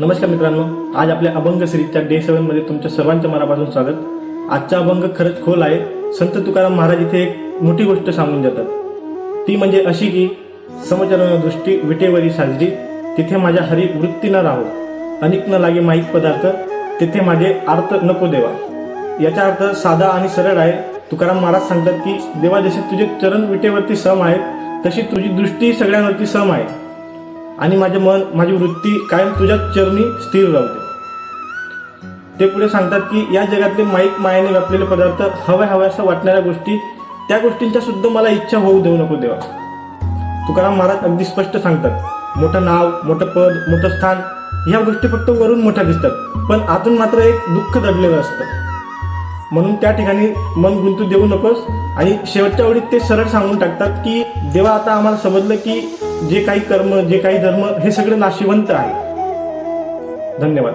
नमस्कार मित्रांनो आज आपल्या अभंग सिरीजच्या डे सेवनमध्ये तुमच्या सर्वांच्या मनापासून स्वागत. आजचा अभंग खरंच खोल आहे. संत तुकाराम महाराज इथे एक मोठी गोष्ट सांगून जातात. ती म्हणजे अशी की समचरण दृष्टी विटेवरी साजरी तिथे माझ्या हरी वृत्ती न राहो अनिक न लागे माहीत पदार्थ तिथे माझे अर्थ नको देवा. याचा अर्थ साधा आणि सरळ आहे. तुकाराम महाराज सांगतात की देवा जसे तुझे चरण विटेवरती सम आहेत तशी तुझी दृष्टी सगळ्यांवरती सम आहे. आणि माझे मन माझी वृत्ती कायम तुझ्या चरणी स्थिर राहते. ते पुढे सांगतात की या जगातले माईक मायाने व्यापलेले पदार्थ हव्या हव्या असं वाटणाऱ्या गोष्टी त्या गोष्टींच्या सुद्धा मला इच्छा होऊ देऊ नको देवा. तुकाराम महाराज अगदी स्पष्ट सांगतात मोठं नाव मोठं पद मोठं स्थान ह्या गोष्टी फक्त वरून मोठ्या दिसतात पण आतून मात्र एक दुःख दडलेलं असतं. म्हणून त्या ठिकाणी मन गुंतू देऊ नकोस आणि शेवटच्या वेळी ते सरळ सांगून टाकतात की देवा आता आम्हाला समजलं की जे काही कर्म जे काही धर्म हे सगळं नाशिवंत आहे. धन्यवाद.